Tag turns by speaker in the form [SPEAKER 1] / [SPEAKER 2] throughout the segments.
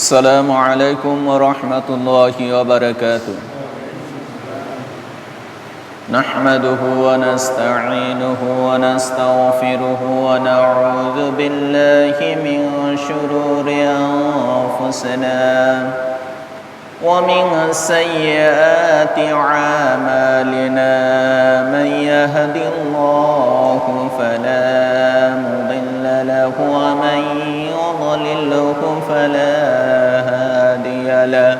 [SPEAKER 1] السلام عليكم ورحمة الله وبركاته. نحمده ونستعينه ونستغفره ونعوذ بالله من شرور أنفسنا ومن سيئات أعمالنا. من يهد الله فلا مضل له ومن يضلله فلا له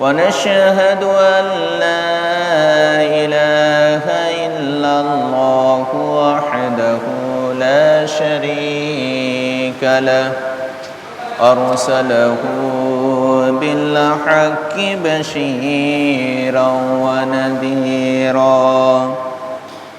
[SPEAKER 1] ونشهد أن لا إله إلا الله وحده لا شريك له. أرسله بالحق بشيرا ونذيرا.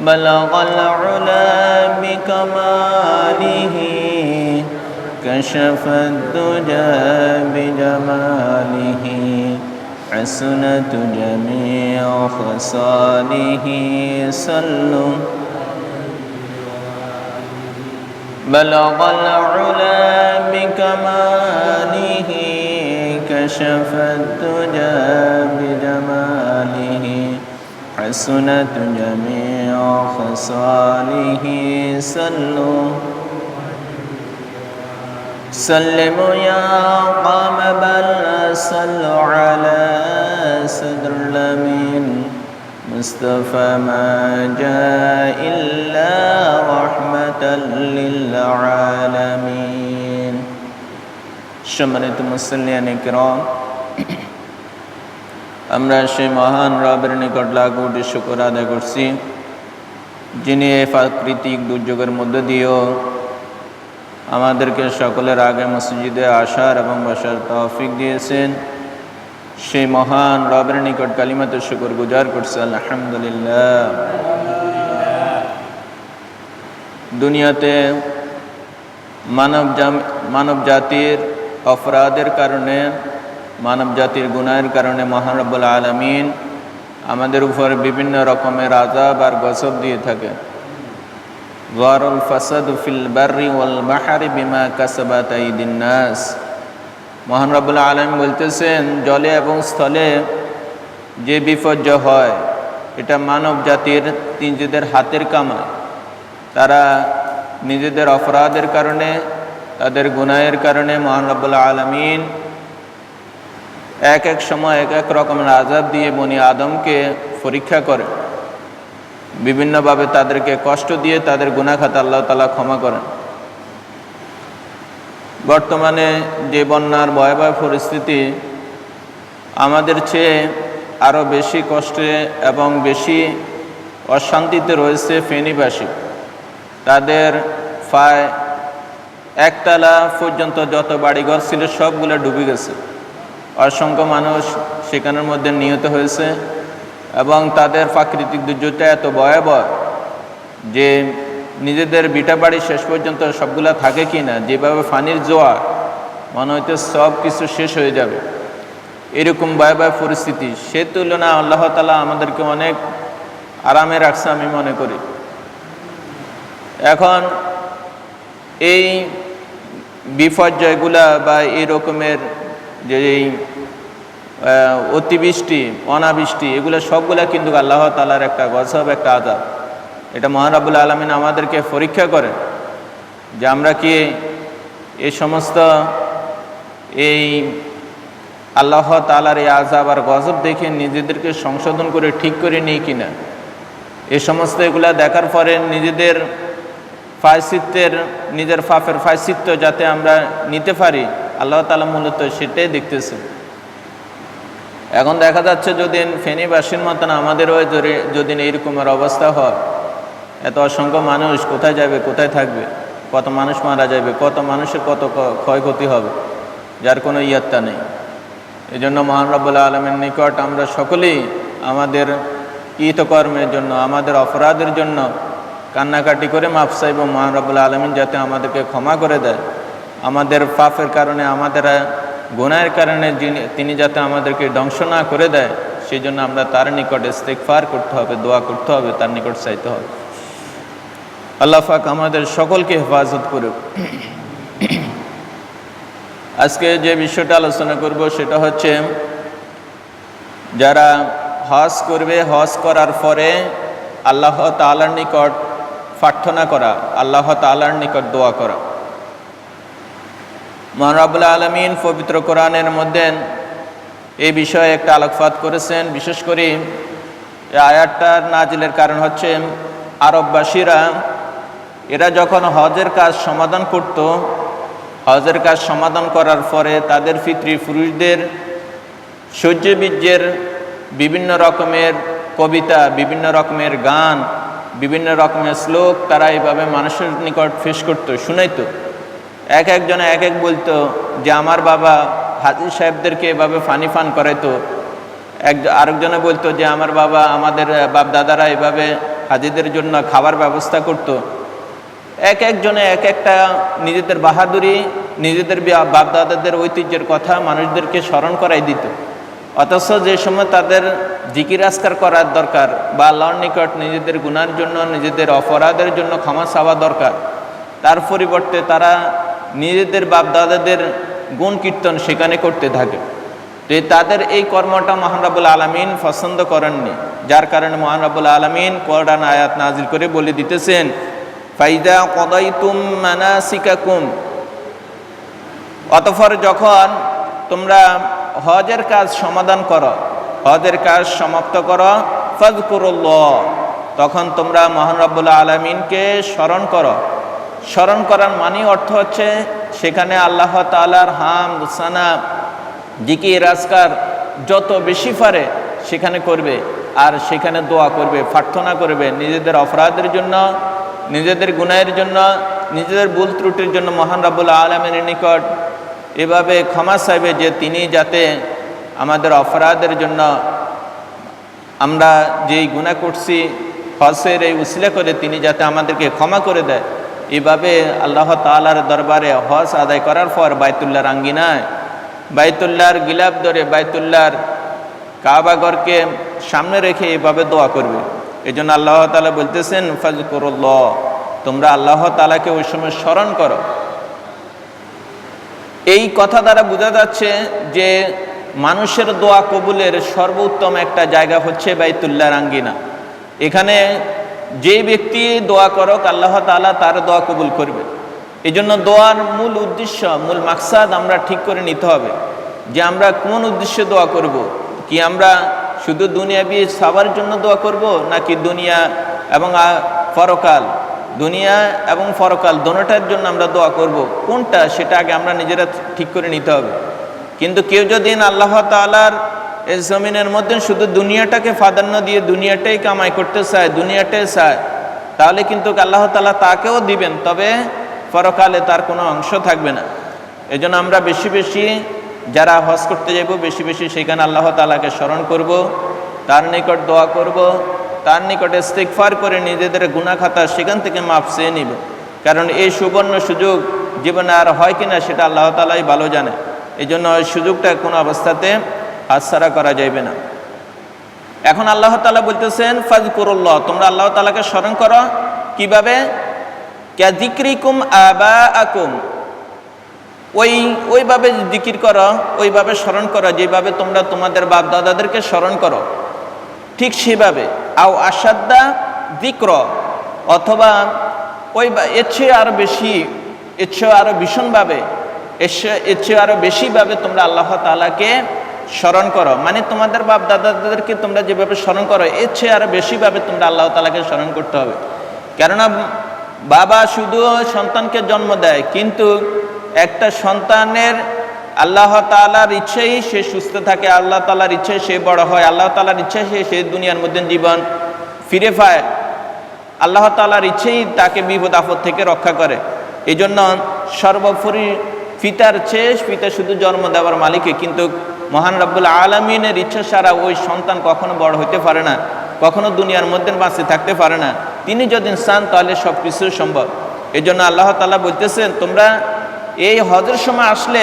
[SPEAKER 1] بلغ العلا بكماله كشف الدجى بجماله حسنة جميع خصاله صلوا. بلغ العلا بكماله كشف الدجى بجماله. حسنة جميع خصاله صلوا سلموا يا قام بل صلوا على صدر الأمين مصطفى ما جاء إلا رحمة للعالمين সম্মানিত মুসলিয়ান ইকরাম আমরা সেই মহান রবের নিকট লাখ কোটি শুকর আদায় করছি, যিনি এই প্রাকৃতিক দুর্যোগের মধ্য দিয়েও আমাদেরকে সকলের আগে মসজিদে আসার এবং বসার তৌফিক দিয়েছেন। সেই মহান রবের নিকট কালিমাত শুকর গুজার করছে, আলহামদুলিল্লাহ। দুনিয়াতে মানব মানব জাতির অপরাধের কারণে মানব জাতির গুণায়ের কারণে মহানব্বুল আলমিন আমাদের উপর বিভিন্ন রকমের আজাব আর গসব দিয়ে থাকে। ওয়ারুল ফাসাদ ফিল বার্রি ওয়াল বাহারি বিমা কাসাবাত নাস। মহান রব্বুল আলম বলতেছেন, জলে এবং স্থলে যে বিপর্যয় হয়, এটা মানব জাতির নিজেদের হাতের কামা তারা নিজেদের অপরাধের কারণে, তাদের গুনাহের কারণে মহান রব্বুল্লাহ আলমিন এক এক সময় এক এক রকমের আজাব দিয়ে বনি আদমকে পরীক্ষা করে। বিভিন্নভাবে তাদেরকে কষ্ট দিয়ে তাদের গুণাখাত আল্লাহ তালা ক্ষমা করেন। বর্তমানে যে বন্যার ভয়াবহ পরিস্থিতি আমাদের চেয়ে আরও বেশি কষ্টে এবং বেশি অশান্তিতে রয়েছে ফেনীবাসী। তাদের প্রায় একতলা পর্যন্ত যত বাড়িঘর ছিল সবগুলো ডুবে গেছে। অসংখ্য মানুষ সেখানের মধ্যে নিহত হয়েছে এবং তাদের প্রাকৃতিক দুর্যোগটা এত ভয়াবহ যে নিজেদের বিটা বাড়ি শেষ পর্যন্ত সবগুলা থাকে কি না যেভাবে ফানির জোয়ার, মনে হইতে সব কিছু শেষ হয়ে যাবে। এরকম ভয়াবহ পরিস্থিতি, সে তুলনা আল্লাহ তালা আমাদেরকে অনেক আরামে রাখছে আমি মনে করি। এখন এই বিপর্যয়গুলা বা এই রকমের যে এই অতিবৃষ্টি, অনাবৃষ্টি, এগুলো সবগুলা কিন্তু আল্লাহ তালার একটা গজব, একটা আজাব এটা মহারাবুল আলমিন আমাদেরকে পরীক্ষা করে যে আমরা কি এই সমস্ত এই আল্লাহ তালার এই আজাব আর গজব দেখে নিজেদেরকে সংশোধন করে ঠিক করে নিই কিনা? এই সমস্ত এগুলা দেখার পরে নিজেদের ফায়সিত্বের নিজের ফাফের ফায়সিত্ব যাতে আমরা নিতে পারি আল্লাহ তালা মূলত সেটাই দেখতেছে। এখন দেখা যাচ্ছে যদি ফেনীবাসীর মতন আমাদেরও যদি এইরকমের অবস্থা হয়, এত অসংখ্য মানুষ কোথায় যাবে, কোথায় থাকবে? কত মানুষ মারা যাবে, কত মানুষের কত ক্ষয়ক্ষতি হবে, যার কোনো ইয়াত্তা নেই। এই জন্য মহান রব্বুল্লাহ আলমের নিকট আমরা সকলেই আমাদের কৃতকর্মের জন্য, আমাদের অপরাধের জন্য কান্নাকাটি করে মাফ চাইব। মহান রব্বুল্লাহ আলমিন যাতে আমাদেরকে ক্ষমা করে দেয়। আমাদের পাপের কারণে, আমাদের গুনাহের কারণে যিনি তিনি যাতে আমাদেরকে ধ্বংস না করে দেয় সেই জন্য আমরা তার নিকট ইস্তেকফার করতে হবে, দোয়া করতে হবে, তার নিকট চাইতে হবে। আল্লাহ পাক আমাদের সকলকে হেফাজত করুক। আজকে যে বিষয়টা আলোচনা করব, সেটা হচ্ছে যারা হজ করবে, হজ করার পরে আল্লাহ তালার নিকট প্রার্থনা করা, আল্লাহ তালার নিকট দোয়া করা। মহারাবুল্লাহ আলমিন পবিত্র কোরআনের মধ্যে এই বিষয়ে একটা আলোকপাত করেছেন। বিশেষ করে এই আয়াতটার নাজিলের কারণ হচ্ছে আরববাসীরা, এরা যখন হজের কাজ সমাধান করত, হজের কাজ সমাধান করার পরে তাদের পিতৃ পুরুষদের সূর্যবীর্যের বিভিন্ন রকমের কবিতা, বিভিন্ন রকমের গান, বিভিন্ন রকমের শ্লোক তারা এইভাবে মানুষের নিকট ফেস করতো, শুনাইতো। এক একজনে এক এক বলতো যে আমার বাবা হাজির সাহেবদেরকে এভাবে ফানি ফান করাইতো। এক আরেকজনে বলতো যে আমার বাবা আমাদের বাপ দাদারা এভাবে হাজিদের জন্য খাবার ব্যবস্থা করতো। এক একজনে এক একটা নিজেদের বাহাদুরি, নিজেদের বাপ দাদাদের ঐতিহ্যের কথা মানুষদেরকে স্মরণ করাই দিত। অথচ যে সময় তাদের জিকির আজকার করার দরকার বা আল্লাহর নিকট নিজেদের গুনার জন্য, নিজেদের অপরাধের জন্য ক্ষমা চাওয়া দরকার, তার পরিবর্তে তারা নিজেদের বাপ দাদাদের গুণ কীর্তন সেখানে করতে থাকে। তো তাদের এই কর্মটা মহানরাবুল আলমিন পছন্দ করেননি। যার কারণে মহানরাবুল আলমিন কোরআন আয়াত নাজির করে বলে দিতেছেন ফাইদা কদাইতুম মানাসিকাকুম। অতফর যখন তোমরা হজের কাজ সমাধান করো, হজের কাজ সমাপ্ত করো ফজকুরুল্লাহ তখন তোমরা মহান রব্বুল্লাহ আলমিনকে স্মরণ করো। স্মরণ করার মানে অর্থ হচ্ছে সেখানে আল্লাহ তালার হাম, সানা জিকি রাজকার যত বেশি পারে সেখানে করবে আর সেখানে দোয়া করবে, প্রার্থনা করবে নিজেদের অপরাধের জন্য, নিজেদের গুনাহের জন্য, নিজেদের ভুল ত্রুটির জন্য মহান রাবুল আলমের নিকট। এভাবে ক্ষমা চাইবে যে তিনি যাতে আমাদের অপরাধের জন্য আমরা যেই গুণা করছি হসের এই উসিলা করে তিনি যাতে আমাদেরকে ক্ষমা করে দেয়। এইভাবে আল্লাহ তালার দরবারে হজ আদায় করার পর বাইতুল্লাহর আঙ্গিনায়, বাইতুল্লাহর গিলাপ ধরে বাইতুল্লাহর কাবাগরকে সামনে রেখে এভাবে দোয়া করবে। এই জন্য আল্লাহ তালা বলতেছেন ফাজকুরুল্লাহ তোমরা আল্লাহ তালাকে ওই সময় স্মরণ করো। এই কথা দ্বারা বোঝা যাচ্ছে যে মানুষের দোয়া কবুলের সর্বোত্তম একটা জায়গা হচ্ছে বাইতুল্লাহ আঙ্গিনা। এখানে যে ব্যক্তি দোয়া করক, আল্লাহ তাআলা তার দোয়া কবুল করবে। এই জন্য দোয়ার মূল উদ্দেশ্য, মূল মাকসাদ আমরা ঠিক করে নিতে হবে যে আমরা কোন উদ্দেশ্যে দোয়া করব। কি আমরা শুধু দুনিয়া দুনিয়াবি সাবার জন্য দোয়া করব, নাকি দুনিয়া এবং ফরকাল দুনিয়া এবং ফরকাল দোনোটার জন্য আমরা দোয়া করব। কোনটা, সেটা আগে আমরা নিজেরা ঠিক করে নিতে হবে। কিন্তু কেউ যদি আল্লাহ তালার এই জমিনের মধ্যে শুধু দুনিয়াটাকে প্রাধান্য দিয়ে দুনিয়াটাই কামাই করতে চায়, দুনিয়াটাই চায়, তাহলে কিন্তু আল্লাহ তালা তাকেও দিবেন, তবে পরকালে তার কোনো অংশ থাকবে না। এই আমরা বেশি বেশি যারা হজ করতে যাব বেশি বেশি সেখানে আল্লাহ তালাকে স্মরণ করব, তার নিকট দোয়া করব, তার নিকটে ইস্তেকফার করে নিজেদের গুণাখাতা সেখান থেকে মাপ চেয়ে নিব। কারণ এই সুবর্ণ সুযোগ জীবনে আর হয় কিনা সেটা আল্লাহ তালাই ভালো জানে। এই জন্য ওই সুযোগটা কোনো অবস্থাতে হাতছাড়া করা যাইবে না। এখন আল্লাহ তালা বলতেছেন ফাজকুরুল্লাহ তোমরা আল্লাহ তালাকে স্মরণ করো। কীভাবে? ক্যাদিক্রিকুম আবা আকুম ওই, ওইভাবে জিকির করো, ওইভাবে স্মরণ করো, যেভাবে তোমরা তোমাদের বাপ দাদাদেরকে স্মরণ করো। ঠিক সেভাবে। আও আসাদ্দা দিক্র অথবা ওই এর চেয়ে আরও বেশি, এর চেয়ে আরও ভীষণভাবে, এর চেয়ে আরও বেশিভাবে তোমরা আল্লাহ তালাকে স্মরণ করো। মানে তোমাদের বাপ দাদাদেরকে তোমরা যেভাবে স্মরণ করো, এর চেয়ে আরও বেশিভাবে তোমরা আল্লাহ তালাকে স্মরণ করতে হবে। কেননা বাবা শুধু সন্তানকে জন্ম দেয়, কিন্তু একটা সন্তানের আল্লাহ তালার ইচ্ছেই সে সুস্থ থাকে, আল্লাহ তালার ইচ্ছায় সে বড় হয়, আল্লাহ তালার ইচ্ছায় সে সে দুনিয়ার মধ্যে জীবন ফিরে পায়। আল্লাহ তালার ইচ্ছেই তাকে বিপদ আপদ থেকে রক্ষা করে। এই জন্য সর্বোপরি পিতার চেয়ে পিতা শুধু জন্ম দেওয়ার মালিকে কিন্তু মহান রব্বুল আলমিনের ইচ্ছা ছাড়া ওই সন্তান কখনো বড় হইতে পারে না, কখনো দুনিয়ার মধ্যে বাঁচতে থাকতে পারে না। তিনি যদি চান, তাহলে সব কিছু সম্ভব। এই জন্য আল্লাহ তালা বলতেছেন, তোমরা এই হজের সময় আসলে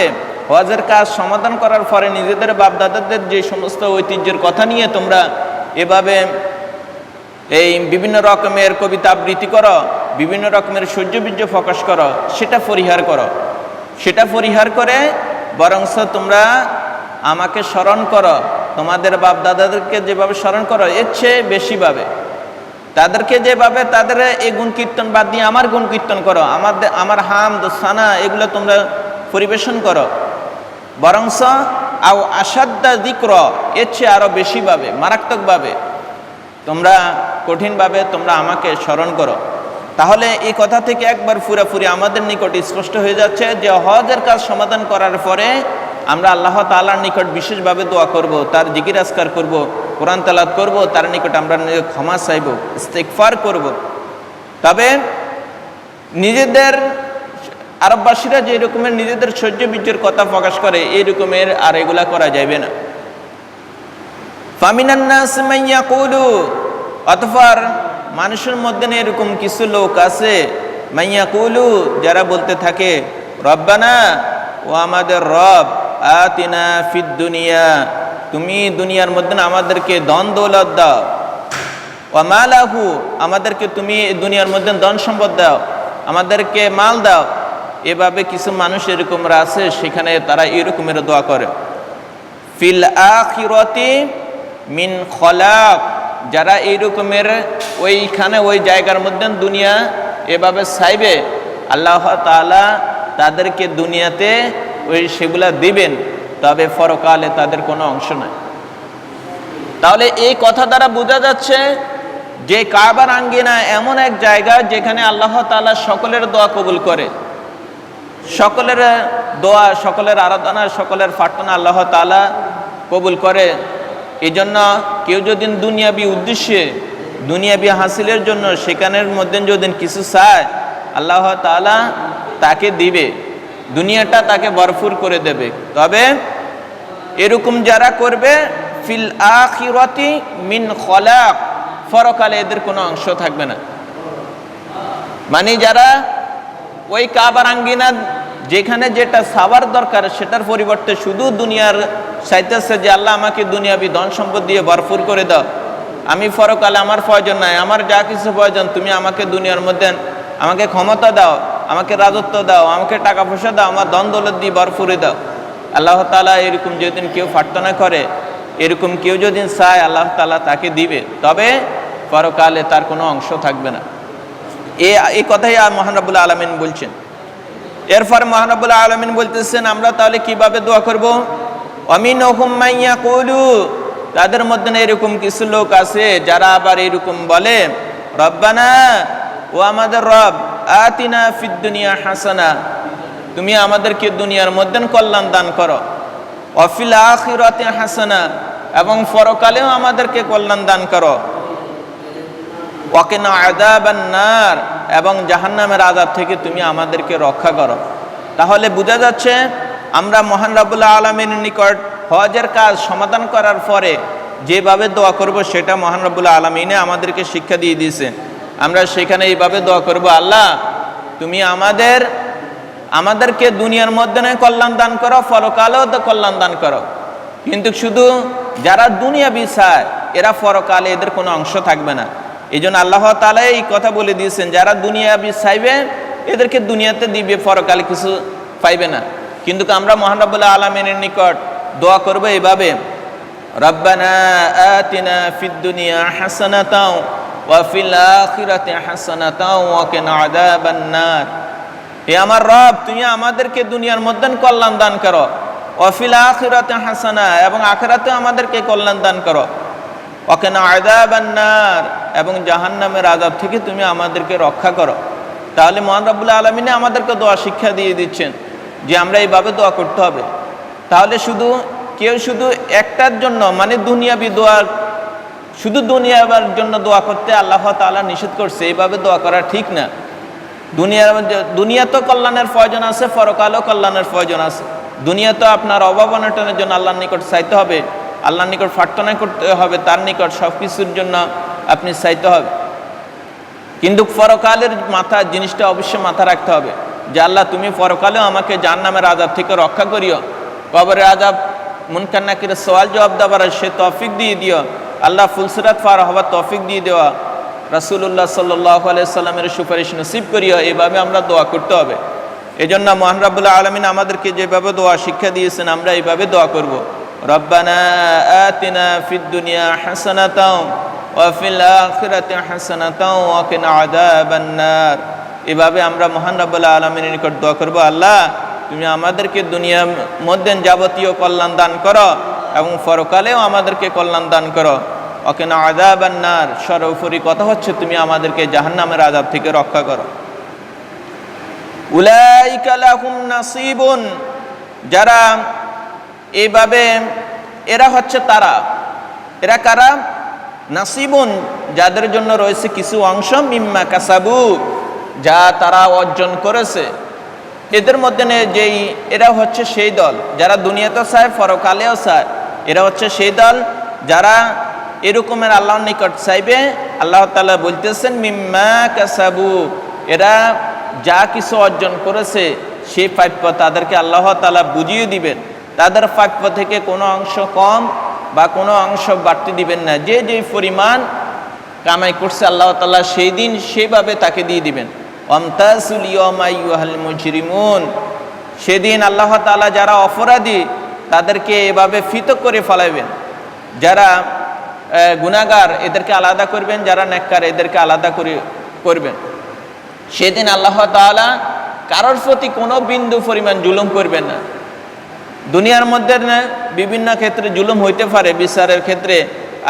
[SPEAKER 1] হজের কাজ সমাধান করার পরে নিজেদের বাপদাদাদের যে সমস্ত ঐতিহ্যের কথা নিয়ে তোমরা এভাবে এই বিভিন্ন রকমের কবিতা আবৃত্তি করো, বিভিন্ন রকমের সূর্যবীর্য প্রকাশ করো, সেটা পরিহার করো। সেটা পরিহার করে বরংস তোমরা আমাকে স্মরণ করো। তোমাদের বাপ দাদাদেরকে যেভাবে স্মরণ করো, এর চেয়ে বেশিভাবে তাদেরকে যেভাবে তাদের এই গুণ কীর্তন বাদ দিয়ে আমার গুণ কীর্তন করো, আমাদের, আমার হাম সানা, এগুলো তোমরা পরিবেশন করো। বরংস, আও আসাদ্দা দিক্র এর চেয়ে আরও বেশিভাবে মারাত্মকভাবে তোমরা কঠিনভাবে তোমরা আমাকে স্মরণ করো। তাহলে এই কথা থেকে একবার ফুরাফুরি আমাদের নিকট স্পষ্ট হয়ে যাচ্ছে যে হজের কাজ সমাধান করার পরে আমরা আল্লাহ তালার নিকট বিশেষভাবে দোয়া করব, তার জিকির আসকার করব, কোরআন তালাত করব, তার নিকট আমরা ক্ষমা চাইব ইস্তেকফার করব। তবে নিজেদের, আরববাসীরা যে রকমের নিজেদের সহ্য বীর্যের কথা প্রকাশ করে, এই রকমের আর এগুলা করা যাবে না। ফামিনান্নাস মাইয়া কৌলু অতফার মানুষের মধ্যে এরকম কিছু লোক আছে মাইয়া কৌলু যারা বলতে থাকে, রব্বানা, ও আমাদের রব আতিনা ফিদ দুনিয়া। তুমি দুনিয়ার মধ্যে আমাদেরকে দন দৌলত দাও। ও মালাহু, আমাদেরকে তুমি দুনিয়ার মধ্যে ধন সম্পদ দাও। আমাদেরকে মাল দাও। এভাবে কিছু মানুষ এরকমরা আছে, সেখানে তারা এরকমের দোয়া করে। ফিল আখিরতি মিন খলাক, যারা এই রকমের ওইখানে ওই জায়গার মধ্যে দুনিয়া এভাবে চাইবে, আল্লাহ তাআলা তাদেরকে দুনিয়াতে ওই সেগুলা দিবেন, তবে ফরকালে তাদের কোনো অংশ নাই। তাহলে এই কথা দ্বারা বোঝা যাচ্ছে যে কাবার আঙ্গিনা এমন এক জায়গা যেখানে আল্লাহ তাআলা সকলের দোয়া কবুল করে। সকলের দোয়া, সকলের আরাধনা, সকলের প্রার্থনা আল্লাহ তাআলা কবুল করে। এই জন্য কেউ যদি দুনিয়াবি উদ্দেশ্যে, দুনিয়াবি হাসিলের জন্য সেখানের মধ্যে যদি কিছু চায়, আল্লাহ তাআলা তাকে দিবে। দুনিয়াটা তাকে ভরপুর করে দেবে। তবে এরকম যারা করবে, ফিল আখিরতি মিন খলাক ফরকালে এদের কোনো অংশ থাকবে না। মানে যারা ওই কাবার আঙ্গিনা, যেখানে যেটা সাবার দরকার, সেটার পরিবর্তে শুধু দুনিয়ার চাইতেছে যে আল্লাহ আমাকে দুনিয়াবি ধন সম্পদ দিয়ে ভরপুর করে দাও। আমি ফরকালে আমার প্রয়োজন নাই, আমার যা কিছু প্রয়োজন, তুমি আমাকে দুনিয়ার মধ্যে আমাকে ক্ষমতা দাও। আমাকে রাজত্ব দাও, আমাকে টাকা পয়সা দাও, আমার ধন দৌলত দিয়ে ভরপুরে দাও। আল্লাহ তালা এরকম যেদিন কেউ প্রার্থনা করে, এরকম কেউ যদি চায়, আল্লাহ তালা তাকে দিবে। তবে পরকালে তার কোনো অংশ থাকবে না। এ এই কথাই আর মহানবুল্লাহ আলমিন বলছেন। এরপর মহানবুল্লাহ আলমিন বলতেছেন, আমরা তাহলে কীভাবে দোয়া করব? অমিন ওহুম্মাইয়া কৌলু তাদের মধ্যে এরকম কিছু লোক আছে যারা আবার এরকম বলে, রব্বানা ও আমাদের রব, আতিনা ফিদ দুনিয়া হাসানা। তুমি আমাদেরকে দুনিয়ার মধ্যে কল্যাণ দান করো। অফিল আখিরাতে হাসানা, এবং পরকালেও আমাদেরকে কল্যাণ দান করো। ওয়াকিনা আদাবান নার, এবং জাহান্নামের আদাব থেকে তুমি আমাদেরকে রক্ষা করো। তাহলে বোঝা যাচ্ছে, আমরা মহান রাবুল্লাহ আলমীর নিকট হজের কাজ সমাধান করার পরে যেভাবে দোয়া করব, সেটা মহান রাবুল্লাহ আলমিনে আমাদেরকে শিক্ষা দিয়ে দিয়েছে। আমরা সেখানে এইভাবে দোয়া করব, আল্লাহ, তুমি আমাদের, আমাদেরকে দুনিয়ার মধ্যে নয় কল্যাণ দান করো ফরকালেও তো কল্যাণ দান করো। কিন্তু শুধু যারা দুনিয়া বিষায় এরা ফরকালে এদের কোনো অংশ থাকবে না। এই জন্য আল্লাহ তালা এই কথা বলে দিয়েছেন, যারা দুনিয়া চাইবে, এদেরকে দুনিয়াতে দিবে ফরকালে কিছু পাইবে না। কিন্তু আমরা মহানবুল্লাহ আলমিনের নিকট দোয়া করব এইভাবে, রব্বানা আতিনা ফিদ দুনিয়া হাসানাতাও ওয়া ফিল আখিরাতি হাসানাতাও ওয়া কিনা আযাবান নার। হে আমার রব, তুমি আমাদেরকে দুনিয়ার মধ্যে কল্যাণ দান করো। অফিল আখিরাতে হাসানা, এবং আখিরাতে আমাদেরকে কল্যাণ দান করো। ওকেনা আয়দাবান্নার এবং জাহান্নামের আজাব থেকে তুমি আমাদেরকে রক্ষা করো। তাহলে মহান রব্বুল্লাহ আলমিনে আমাদেরকে দোয়া শিক্ষা দিয়ে দিচ্ছেন যে আমরা এইভাবে দোয়া করতে হবে। তাহলে শুধু, কেউ শুধু একটার জন্য মানে দুনিয়াবি দোয়া শুধু দুনিয়াবার জন্য দোয়া করতে আল্লাহ তাআলা নিষেধ করছে, এইভাবে দোয়া করা ঠিক না। দুনিয়ার দুনিয়া তো কল্যাণের প্রয়োজন আছে, পরকালও কল্যাণের প্রয়োজন আছে। দুনিয়া তো আপনার অভাব অনটনের জন্য আল্লাহর নিকট চাইতে হবে। আল্লাহর নিকট প্রার্থনা করতে হবে, তার নিকট সব কিছুর জন্য আপনি চাইতে হবে। কিন্তু পরকালের মাথা, জিনিসটা অবশ্যই মাথা রাখতে হবে। যে আল্লাহ, তুমি পরকালেও আমাকে জান নামের আজাব থেকে রক্ষা করিও। কবরের আজাব মুনকান্নাকির সওয়াল জবাব দেওয়ার সে তফিক দিয়ে দিও। আল্লাহ ফুলসিরাত ফার হবার তফিক দিয়ে দেওয়া রাসুল্লাহ সাল্লাহ আলাইসাল্লামের সুপারিশ নসিব করিও এইভাবে আমরা দোয়া করতে হবে। এই জন্য মহান রাবুল্লাহ আলমিন আমাদেরকে যেভাবে দোয়া শিক্ষা দিয়েছেন, আমরা এইভাবে দোয়া করব। এভাবে আমরা মহান রাব্বুল আলামিনের নিকট দোয়া করব, আল্লাহ তুমি আমাদেরকে দুনিয়ার মধ্যে যাবতীয় কল্যাণ দান করো এবং পরকালেও আমাদেরকে কল্যাণ দান করো। ওকেনা আযাবান নার সর্বোপরি কথা হচ্ছে তুমি আমাদেরকে জাহান্নামের আযাব থেকে রক্ষা করো। উলাইকা লাহুম নাসিবুন, যারা এইভাবে এরা হচ্ছে তারা। এরা কারা? নাসিবুন, যাদের জন্য রয়েছে কিছু অংশ, মিম্মা কাসাবু, যা তারা অর্জন করেছে। এদের মধ্যে যেই, এরা হচ্ছে সেই দল। যারা দুনিয়াতেও চায় পরকালেও চায় এরা হচ্ছে সেই দল। যারা এরকমের আল্লাহর নিকট চাইবে, আল্লাহ তালা বলতেছেন, মিম্মা কাসাবু। এরা যা কিছু অর্জন করেছে, সেই প্রাপ্য তাদেরকে আল্লাহ তালা বুঝিয়ে দিবেন। তাদের প্রাপ্য থেকে কোনো অংশ কম বা কোনো অংশ বাড়তি দিবেন না। যে যে পরিমাণ কামাই করছে, আল্লাহ তালা সেই দিন সেইভাবে তাকে দিয়ে দিবেন। অমতাসুল ইয়মাইহাল মুজরিমুন। সেদিন আল্লাহ তালা যারা অপরাধী, তাদেরকে এভাবে ফিত করে ফেলাবেন যারা গুনাহগার এদেরকে আলাদা করবেন, যারা নেককার এদেরকে আলাদা করে, করবেন। সেদিন আল্লাহ তাআলা কারোর প্রতি কোনো বিন্দু পরিমাণ জুলুম করবেন না। দুনিয়ার মধ্যে বিভিন্ন ক্ষেত্রে জুলুম হইতে পারে, বিচারের ক্ষেত্রে।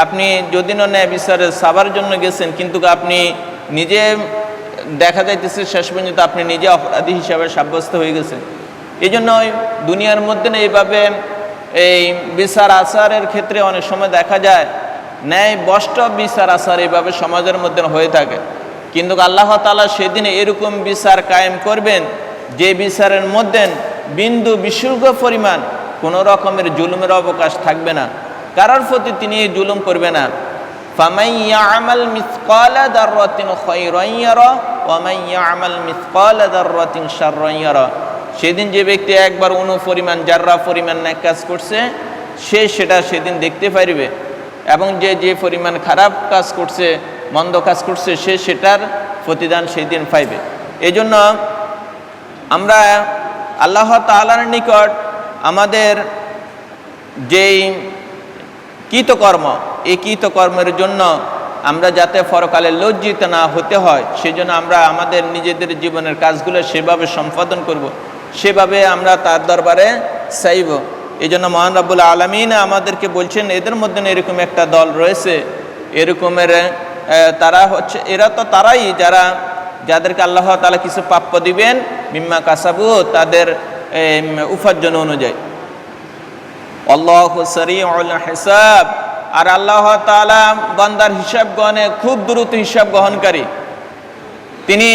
[SPEAKER 1] আপনি যদি না নেয় বিচারের সাবার জন্য গেছেন, কিন্তু আপনি নিজে দেখা যাইতেছে, শেষ পর্যন্ত আপনি নিজে অপরাধী হিসাবে সাব্যস্ত হয়ে গেছেন। এই জন্য দুনিয়ার মধ্যে এইভাবে এই বিচার আচারের ক্ষেত্রে অনেক সময় দেখা যায় ন্যায় বষ্ট বিচার আসার এইভাবে সমাজের মধ্যে হয়ে থাকে। কিন্তু আল্লাহ তালা সেদিনে এরকম বিচার কায়েম করবেন, যে বিচারের মধ্যে বিন্দু বিশুল্ক পরিমাণ কোনো রকমের জুলুমের অবকাশ থাকবে না। কারোর প্রতি তিনি এই জুলুম করবে না। সেদিন যে ব্যক্তি একবার অনুপরিমাণ যার্রা পরিমাণ কাজ করছে, সে সেটা সেদিন দেখতে পারবে এবং যে যে পরিমাণ খারাপ কাজ করছে, মন্দ কাজ করছে, সে সেটার প্রতিদান সেই দিন পাইবে এই জন্য আমরা আল্লাহ তালার নিকট আমাদের যেই কৃতকর্ম, এই কৃতকর্মের জন্য আমরা যাতে ফরকালে লজ্জিত না হতে হয়, সেজন্য আমরা আমাদের নিজেদের জীবনের কাজগুলো সেভাবে সম্পাদন করব। সেভাবে আমরা তার দরবারে চাইব এই জন্য মহান রাবুল আলমিন আমাদেরকে বলছেন, এদের মধ্যে এরকম একটা দল রয়েছে। এরকমের তারা হচ্ছে, এরা তো তারাই যারা, যাদেরকে আল্লাহ তালা কিছু প্রাপ্য দিবেন, মিম্মা কাসাবু, তাদের উপার্জন অনুযায়ী। আল্লাহ সরিউল হিসাব। আর আল্লাহ তাআলা বান্দার হিসাব গ্রহণে খুব দ্রুত হিসাব গ্রহণকারী। তিনি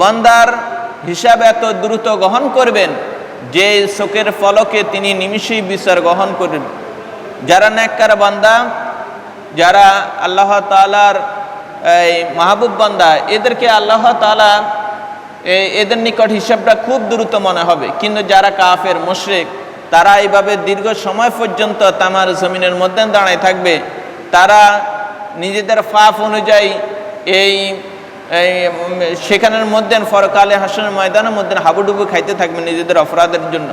[SPEAKER 1] বান্দার হিসাব এত দ্রুত গ্রহণ করবেন যে শোকের ফলকে তিনি নিমিষেই বিচার গ্রহণ করেন। যারা ন্যাক্কার বান্দা, যারা আল্লাহ তালার এই মাহবুব বান্দা, এদেরকে আল্লাহ তালা এদের নিকট হিসাবটা খুব দ্রুত মনে হবে। কিন্তু যারা কাফের, মুশরিক, তারা এইভাবে দীর্ঘ সময় পর্যন্ত তামার জমিনের মধ্যে দাঁড়ায় থাকবে। তারা নিজেদের ফাফ অনুযায়ী এই সেখানের মধ্যে ফরকালে হাসনের ময়দানের মধ্যে হাবুডুবু খাইতে থাকবে নিজেদের অপরাধের জন্য।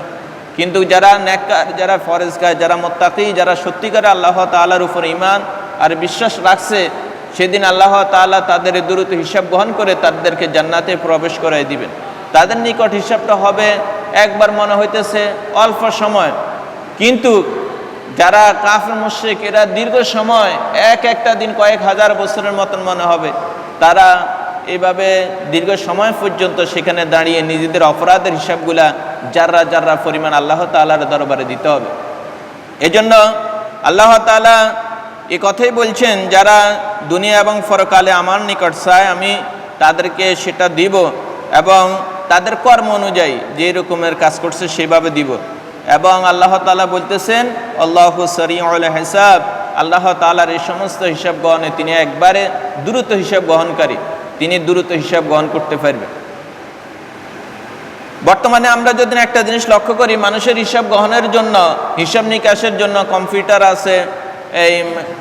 [SPEAKER 1] কিন্তু যারা ন্যাক্কার যারা ফরেজগার, যারা মোত্তাকি, যারা সত্যিকার আল্লাহ তাআলার উপর ইমান আর বিশ্বাস রাখছে, সেদিন আল্লাহ তাআলা তাদের দ্রুত হিসাব গ্রহণ করে তাদেরকে জান্নাতে প্রবেশ করাই দিবেন। তাদের নিকট হিসাবটা হবে, একবার মনে হইতেছে অল্প সময়। কিন্তু যারা কাফের, মুশরিক, এরা দীর্ঘ সময়, এক একটা দিন কয়েক হাজার বছরের মতন মনে হবে। তারা এইভাবে দীর্ঘ সময় পর্যন্ত সেখানে দাঁড়িয়ে নিজেদের অপরাধের হিসাবগুলা যাররা যাররা পরিমাণ আল্লাহ তাআলার দরবারে দিতে হবে। এজন্য আল্লাহ তাআলা এ কথাই বলছেন, যারা দুনিয়া এবং ফরকালে আমার নিকট চায়, আমি তাদেরকে সেটা দিব এবং তাদের কর্ম অনুযায়ী যে রকমের কাজ করছে সেভাবে দিব। এবং আল্লাহ তাআলা বলতেছেন, আল্লাহ সরিউল হিসাব। আল্লাহ তাআলার এই সমস্ত হিসাব গ্রহণে তিনি একবারে দ্রুত হিসাব গ্রহণকারী। তিনি দ্রুত হিসাব গ্রহণ করতে পারবেন বর্তমানে আমরা যদি একটা জিনিস লক্ষ্য করি, মানুষের হিসাব গ্রহণের জন্য, হিসাব নিকাশের জন্য কম্পিউটার আছে, এই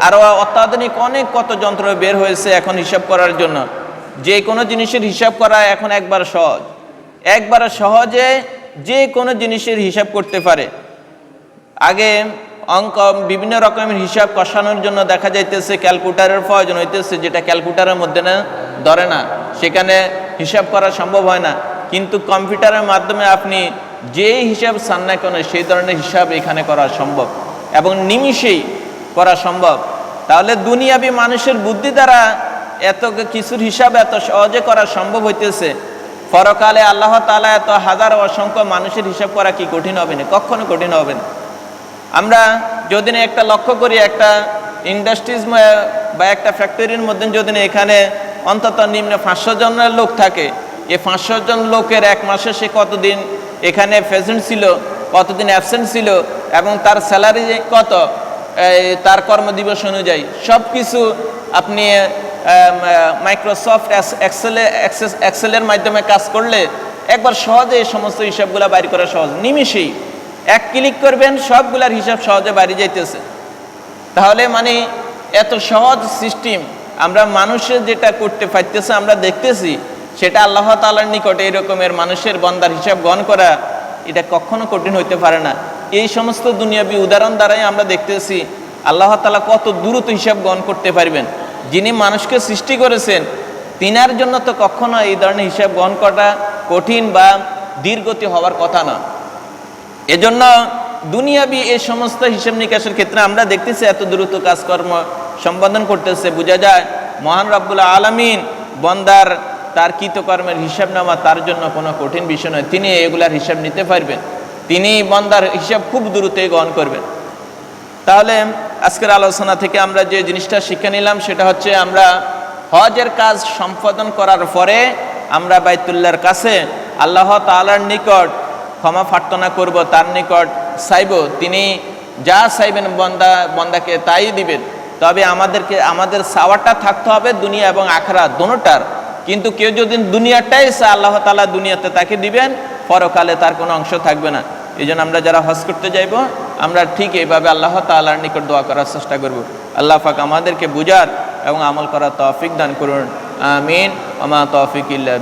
[SPEAKER 1] আরও অত্যাধুনিক অনেক কত যন্ত্র বের হয়েছে এখন হিসাব করার জন্য। যে কোনো জিনিসের হিসাব করা এখন একবার সহজ। একবার সহজে যে কোনো জিনিসের হিসাব করতে পারে। আগে অঙ্ক বিভিন্ন রকমের হিসাব কষানোর জন্য দেখা যাইতেছে ক্যালকুলেটারের প্রয়োজন হইতেছে, যেটা ক্যালকুলেটারের মধ্যে না, ধরে না। সেখানে হিসাব করা সম্ভব হয় না। কিন্তু কম্পিউটারের মাধ্যমে আপনি যে হিসাব চান না কেন, সেই ধরনের হিসাব এখানে করা সম্ভব এবং নিমিষেই করা সম্ভব। তাহলে দুনিয়াবি মানুষের বুদ্ধি দ্বারা এত কিছুর হিসাব এত সহজে করা সম্ভব হইতেছে। পরকালে আল্লাহ তালা এত হাজার অসংখ্য মানুষের হিসাব করা কি কঠিন হবে না? কখনো কঠিন হবে না। আমরা যদি না একটা লক্ষ্য করি একটা ইন্ডাস্ট্রিজ বা একটা ফ্যাক্টরির মধ্যে যদি না এখানে অন্তত নিম্ন পাঁচশো জনের লোক থাকে এই পাঁচশো জন লোকের এক মাসে সে কতদিন এখানে প্রেজেন্ট ছিল, কতদিন অ্যাবসেন্ট ছিল এবং তার স্যালারি কত তার কর্মদিবস অনুযায়ী সব কিছু আপনি মাইক্রোসফট এক্সেলে এক্সেলের মাধ্যমে কাজ করলে একবার সহজে এই সমস্ত হিসাবগুলো বাইর করা সহজ নিমিষেই এক ক্লিক করবেন, সবগুলার হিসাব সহজে বাড়ি যাইতেছে। তাহলে মানে এত সহজ সিস্টেম, আমরা মানুষের যেটা করতে পারতেছে, আমরা দেখতেছি, সেটা আল্লাহ তালার নিকটে এরকমের মানুষের বন্দার হিসাব গ্রহণ করা, এটা কখনো কঠিন হইতে পারে না। এই সমস্ত দুনিয়াবি উদাহরণ দ্বারাই আমরা দেখতেছি, আল্লাহ তালা কত দ্রুত হিসাব গ্রহণ করতে পারবেন। যিনি মানুষকে সৃষ্টি করেছেন, তিনার জন্য তো কখনো এই ধরনের হিসাব গ্রহণ করা কঠিন বা দীর্ঘতি হওয়ার কথা না। এজন্য দুনিয়াবি এই সমস্ত হিসাব নিকাশের ক্ষেত্রে আমরা দেখতেছি এত দ্রুত কাজকর্ম সম্পাদন করতেছে, বোঝা যায় মহান রাব্বুল আলমিন বন্দার তার কৃতকর্মের হিসাব নেওয়া তার জন্য কোনো কঠিন বিষয় নয়। তিনি এগুলার হিসাব নিতে পারবেন। তিনি বন্দার হিসাব খুব দ্রুতই গ্রহণ করবেন। তাহলে আজকের আলোচনা থেকে আমরা যে জিনিসটা শিক্ষা নিলাম, সেটা হচ্ছে আমরা হজের কাজ সম্পাদন করার পরে আমরা বাইতুল্লার কাছে আল্লাহ তালার নিকট ক্ষমা প্রার্থনা করব, তার নিকট চাইব। তিনি যা চাইবেন বন্দা, বন্দাকে তাই দিবেন। তবে আমাদেরকে, আমাদের চাওয়াটা থাকতে হবে দুনিয়া এবং আখরা দোনোটার কিন্তু কেউ যদি দুনিয়াটাই চায়, আল্লাহ তাআলা দুনিয়াতে তাকে দিবেন, পরকালে তার কোনো অংশ থাকবে না। এই জন্য আমরা যারা হজ করতে যাইব, আমরা ঠিক এইভাবে আল্লাহ তাআলার নিকট দোয়া করার চেষ্টা করব। আল্লাহ পাক আমাদেরকে বুঝার এবং আমল করার তৌফিক দান করুন। আমিন। আমা তৌফিক ইল্লা